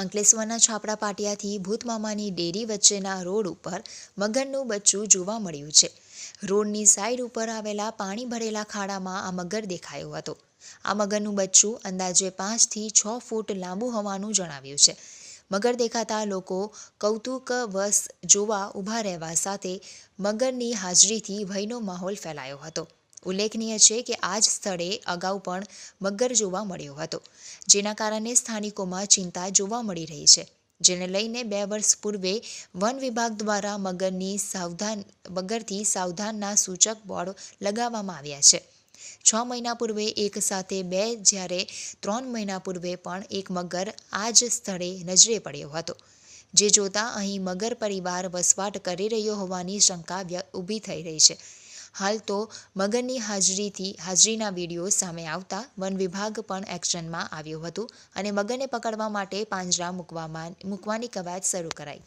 અંકલેશ્વરના છાપડા પાટિયાથી ભૂતમામાની ડેરી વચ્ચેના રોડ ઉપર મગરનું બચ્ચું જોવા મળ્યું છે. રોડની સાઈડ ઉપર આવેલા પાણી ભરેલા ખાડામાં આ મગર દેખાયો હતો. આ મગરનું બચ્ચું અંદાજે પાંચથી છ ફૂટ લાંબુ હોવાનું જણાવ્યું છે. મગર દેખાતા લોકો કૌતુકવશ જોવા ઊભા રહેવા સાથે મગરની હાજરીથી ભયનો માહોલ ફેલાયો હતો. ઉલ્લેખનીય છે કે આ જ સ્થળે અગાઉ પણ મગર જોવા મળ્યો હતો, જેના કારણે સ્થાનિકોમાં ચિંતા જોવા મળી રહી છે. જેને લઈને બે વર્ષ પૂર્વે વન વિભાગ દ્વારા મગરની સાવધાન, મગરથી સાવધાનના સૂચક બોર્ડ લગાવવામાં આવ્યા છે. છ મહિના પૂર્વે એક સાથે બે, જ્યારે ત્રણ મહિના પૂર્વે પણ એક મગર આ જ સ્થળે નજરે પડ્યો હતો. જે જોતા અહીં મગર પરિવાર વસવાટ કરી રહ્યો હોવાની શંકા ઊભી થઈ રહી છે. હાલ તો મગરની હાજરીથી હાજરીના વીડિયો સામે આવતા વન વિભાગ પણ એક્શનમાં આવ્યું હતું અને મગરને પકડવા માટે પાંજરા મૂકવામાં મૂકવાની કવાયત શરૂ કરાઈ.